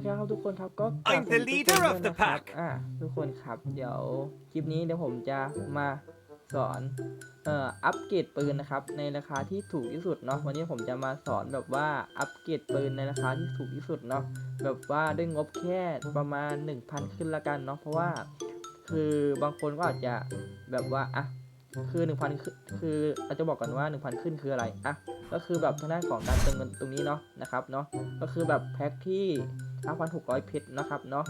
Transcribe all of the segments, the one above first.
เคครับทุกคนครับก็กลับ I'm the สวัสดี leader ทุก of คน the ด้วยนะครับ pack อ่าทุกคนครับ เดี๋ยวคลิปนี้เดี๋ยวผมจะมาสอนเอ่ออัปเกรดปืนนะครับในราคาที่ถูกที่สุดเนาะวันนี้ผมจะมาสอนแบบว่าอัปเกรดปืนในราคาที่ถูกที่สุดเนาะแบบว่าด้วยงบแค่ประมาณ 1,000 ขึ้นละกันเนาะเพราะว่าคือบางคนก็อาจจะแบบว่าอะคือ 1,000 คือคือเราจะบอกกันว่า 1,000 ขึ้นคืออะไรอะก็คือแบบทางด้านของการเติมเงินตรงนี้เนาะนะครับเนาะก็คือแบบแพ็คที่ 5,600 เพชรนะครับเนาะ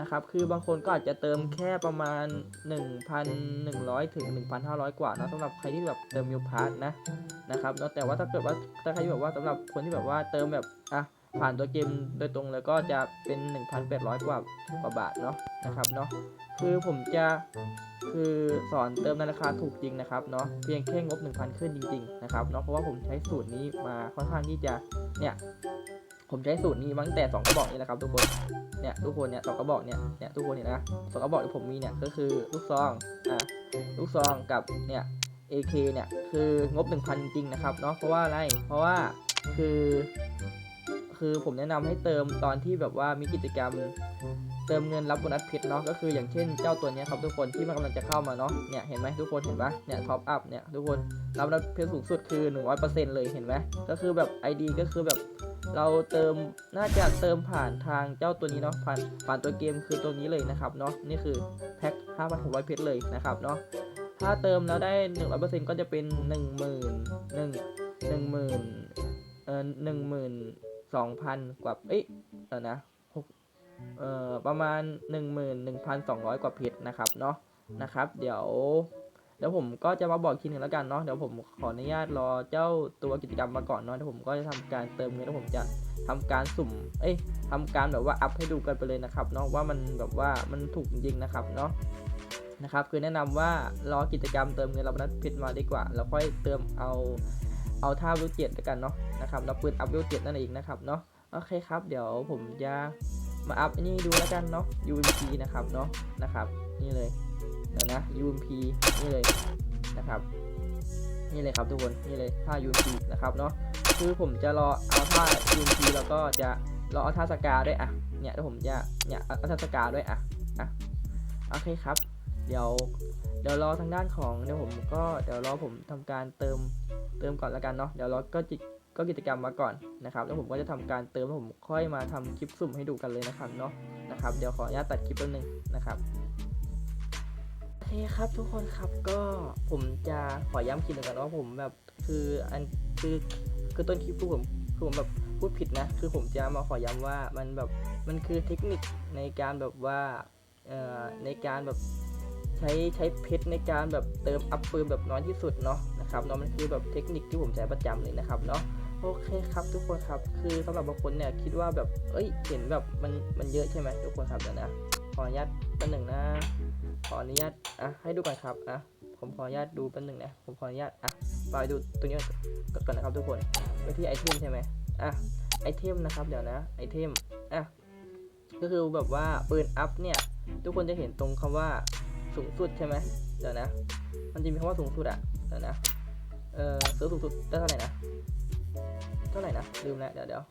นะครับ คือบางคนก็อาจจะเติมแค่ประมาณ 1,100 ถึง 1,500 กว่าเนาะสำหรับใครที่แบบเติมมิวพาร์ทนะนะครับเนาะแต่ว่าถ้าเกิดว่าถ้าใครที่แบบว่าสำหรับคนที่แบบว่าเติมแบบอะผ่านตัวเกมโดยตรงเลยก็จะเป็น 1,800 กว่ากว่าบาทเนาะนะครับเนาะคือผมจะคือสอนเติมในราคาถูกจริงนะครับเนาะเพียงแค่งบ 1,000 ขึ้นจริงๆนะครับเนาะเพราะว่าผมใช้สูตรนี้มาค่อนข้างที่จะเนี่ย ผมใช้สูตรนี้มาตั้งแต่2กระบอกนี้แหละครับทุกคนเนี่ยทุกคนเนี่ยสองกระบอกเนี่ยเนี่ยทุกคนเห็นนะสองกระบอกที่ผมมีเนี่ยก็คือลูกซองอะลูกซองกับเนี่ย AK เนี่ยคืองบ 1,000 จริงๆนะครับเนาะเพราะว่าอะไรเพราะว่าคือคือผมแนะนำให้เติมตอนที่แบบว่ามีกิจกรรม เติมเงินรับโบนัสเพชรเนาะก็คืออย่างเช่นเจ้าตัวเนี้ยครับทุกคนที่มันกำลังจะเข้ามาเนาะเนี่ยเห็นไหมทุกคนเห็นปะเนี่ยท็อปอัพเนี่ยทุกคนรับโบนัสเพชรสูงสุดคือ 100%เลยเห็นไหมก็คือแบบ ID ก็คือแบบ เราเติมน่าจะเติมผ่านทางเจ้าตัวนี้เนาะผ่านผ่านตัวเกมคือตัวนี้เลยนะครับเนาะนี่คือแพ็ค5,600 เพชรเลยนะครับเนาะถ้าเติมแล้วได้ 100%ก็จะเป็น 1 0 0 0 0 1 1 0 0 0เอ่อ12,000 กว่าเอ้ยเออนะหกเอ่อประมาณ 11,200 กว่าเพชรนะครับเนาะนะครับ เดี๋ยว ดี๋ยวผมก็จะมาบอกทีหนึ่งแล้วกันเนาะเดี๋ยวผมขออนุญาตรอเจ้าตัวกิจกรรมมาก่อนเนาะเดี๋ยวผมก็จะทำการเติมเงินแล้วผมจะทำการสุ่ม เอ้ยทำการแบบว่าอัพให้ดูกันไปเลยนะครับเนาะว่ามันแบบว่ามันถูกจริงนะครับเนาะนะครับคือแนะนำว่ารอกิจกรรมเติมเงินเรับนัดเพชรมาดีกว่าแล้วค่อยเติมเอาเอาท่าวิวเจ็ดแล้วกันเนาะนะครับเราปืนอัพวิวเจ็ดนั่นเองนะครับเนาะโอเคครับ เดี๋ยวผมจะมาอัพนนี่ดูแล้วกันเนาะ UMP นะครับเนาะนะครับ นี่เลย เดี๋ยวนะ UMP นี่เลยนะครับ นี่เลยครับทุกคนนี่เลยท่า UMP นะครับเนาะคือผมจะรอเอาท่า UMP แล้วก็จะรอเอาท่าสกาด้วยอะเนี่ยเดี๋ยวผมจะเนี่ยเอาท่าสกาด้วยอะอะโอเคครับ เดี๋ยวเดี๋ยวรอทางด้านของเดี๋ยวผมก็เดี๋ยวรอผมทำการเติมเติมก่อนล้วกันเนาะเดี๋ยวรอก็จิก็กิจกรรมมาก่อนนะครับแล้วผมก็จะทำการเติมแล้วผมค่อยมาทำคลิปสุ่มให้ดูกันเลยนะครับเนาะนะครับ เดี๋ยวขออนุญาตตัดคลิปแป๊บนึงนะครับ คครับทุกคนครับก็ผมจะขอย้ำคิดหนึ่งก่อนว่าผมแบบคืออันคือคือต้นคลิปคือผมคือผมแบบพูดผิดนะ คือผมจะมาขอย้ำว่ามันแบบมันคือเทคนิคในการแบบว่าเอ่อในการแบบใช้ใช้เพชรในการแบบเติมอัพปืนแบบน้อยที่สุดเนาะนะครับเนาะมันคือแบบเทคนิคที่ผมใช้ประจำเลยนะครับเนาะโอเคครับทุกคนครับคือสำหรับบางคนเนี่ยคิดว่าแบบเอ้ยเห็นแบบมันมันเยอะใช่ไหมทุกคนครับเดี๋ยวนะ ขออนุญาตแป๊บหนึ่งนะ ขออนุญาตอะให้ดูก่อนครับอะผมขออนุญาตดูแป๊บหนึ่งนะ ผมขออนุญาตอะไปดูตรงนี้ก่อนนะครับทุกคนไปที่ไอเทมใช่ไหมอะไอเทมนะครับเดี๋ยวนะไอเทมอะก็คือแบบว่าปืนอัพเนี่ยทุกคนจะเห็นตรงคำว่าสูงสุดใช่ไหมเดี๋ยวนะ มันจะมีคำว่าสูงสุดอะเดี๋ยวนะเออซื้อสูงสุดได้เท่าไหร่นะเท่าไหร่นะลืมแล้วเดี๋ยวเดี๋ยว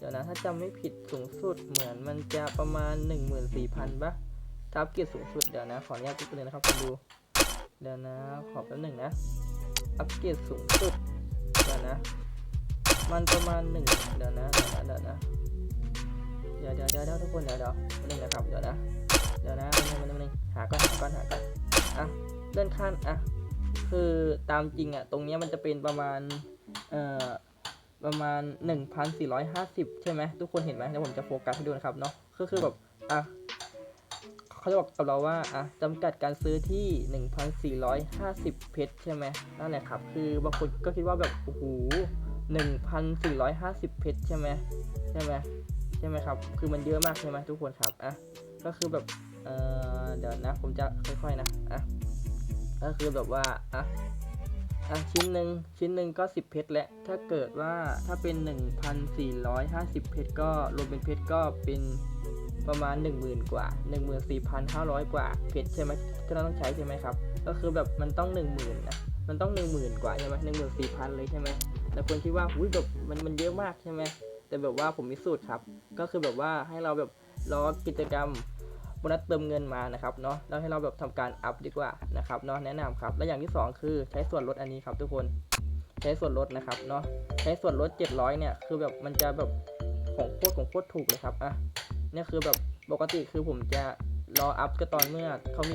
เดี๋ยวนะถ้าจำไม่ผิดสูงสุดเหมือนมันจะประมาณ 14,000ปะถ้าอัพเกรดสูงสุดเดี๋ยวนะ ขออนุญาตติ๊กเลยนะครับคุณดู เดี๋ยวนะขอแป๊บหนึ่งนะ อัพเกรดสูงสุด เดี๋ยวนะ มันประมาณหนึ่งเดี๋ยวนะเดี๋ยวนะเดี๋ยวนะเดี๋ยวเดี๋ยวเดี๋ยวทุกคนเดี๋ยวเดี๋ยวแป๊บหนึงนะครับเดี๋ยวนะเดี๋ยวนะแป๊บนึงแป๊บนึงแป๊บนึงหาก่อนหาก่อนหาก่อนอะเลื่อนขั้นอะคือตามจริงอะตรงเนี้ยมันจะเป็นประมาณเอ่อ ประมาณ 1,450 ใช่ไหมทุกคนเห็นไหมเดี๋ยวผมจะโฟกัสให้ดูนะครับเนาะก็คือแบบอะเขาจะบอกกับเราว่าอะจำกัดการซื้อที่ 1,450 เพชรใช่ไหมนั่นแหละครับ คือบางคนก็คิดว่าแบบโอ้โห1,450 เพชรใช่ไหมใช่ไหมใช่ไหมครับ คือมันเยอะมากใช่ไหมทุกคนครับอะก็คือแบบเอ่อเดี๋ยวนะผมจะค่อยๆนะอะก็คือแบบว่าอะ อะชิ้นหนึ่งชิ้นหนึ่งก็ 10 เพชรแหละถ้าเกิดว่าถ้าเป็น 1,450 เพชรก็รวมเป็นเพชรก็เป็นประมาณ 10,000 กว่า 14,500 กว่าเพชรใช่ไหมที่เราต้องใช้ใช่ไหมครับ ก็คือแบบมันต้อง 10,000นะมันต้อง 10,000 กว่าใช่ไหม14,000 เลยใช่ไหมแล้วคนคิดว่าอุ้ยแบบมันมันเยอะมากใช่ไหมแต่แบบว่าผมมีสูตรครับ ก็คือแบบว่าให้เราแบบรอกิจกรรม โบนัสเติมเงินมานะครับเนาะแล้วให้เราแบบทำการอัพดีกว่านะครับเนาะแนะนำครับ และอย่างที่สองคือใช้ส่วนลดอันนี้ครับทุกคนใช้ส่วนลดนะครับเนาะใช้ส่วนลด 700 เนี่ยคือแบบมันจะแบบของโคตรของโคตรถูกเลยครับอะเนี่ยคือแบบปกติคือผมจะรออัพก็ตอนเมื่อเขามี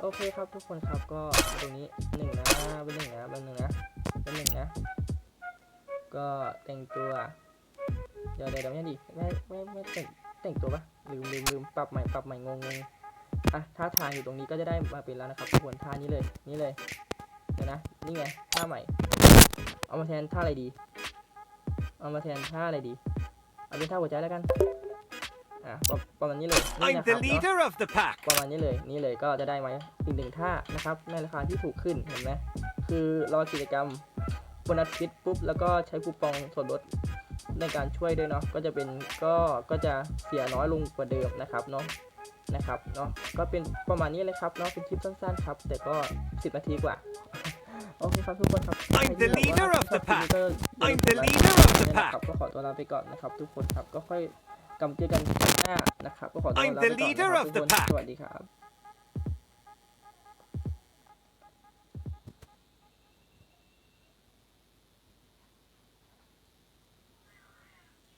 โอเคครับทุกคนครับก็ตรงนี้หนึ่งนะเป็นหนึ่งนะเป็นหนึ่งนะเป็นหนึ่งนะ ก็แต่งตัว เดี๋ยวเดี๋ยวเดี๋ยวไม่ดิไม่ไม่ไม่แต่งแต่งตัวปะลืมลืมลืมปรับใหม่ปรับใหม่งงงงอะท่าทางอยู่ตรงนี้ก็จะได้มาเป็นแล้วนะครับทุกคนท่านี้เลยนี่เลยเดี๋ยวนะนี่ไงท่าใหม่ เอามาแทนท่าอะไรดี เอามาแทนท่าอะไรดี เอาเป็นท่าหัวใจแล้วกัน อะประประมาณนี้เลยนี่ I'm นะค the รับเนาะ leader of the pack. ประมาณนี้เลยนี่เลยก็จะได้มาอีกหนึ่งท่านะครับในราคาที่ถูกขึ้นเห็นไหมคือรอกิจกรรมโบนัสฟิตปุ๊บแล้วก็ใช้คูปองส่วนลดในการช่วยด้วยเนาะก็จะเป็นก็ก็จะเสียน้อยลงกว่าเดิมนะครับเนาะนะครับเนาะก็เป็นประมาณนี้เลยครับเนาะเป็นคลิปสั้นๆครับ แต่ก็ 10 นาทีกว่าโอเคครับทุกคนครับ I'm the ใครที่แบบว่า leader of ชอบ the คลิปนี้ก็อย่าลื I'm ม the กดไลค์ leader of the เนี่ยนะ pack. ครับก็ขอตัวลาไปก่อนนะครับ ทุกคนครับก็ค่อยกำเจอกันคลิปหน้า นะครับก็ขอตัวลา I'm ไป the ก่อนนะ leader ครับ of ทุก the คน pack. สวัสดีครับ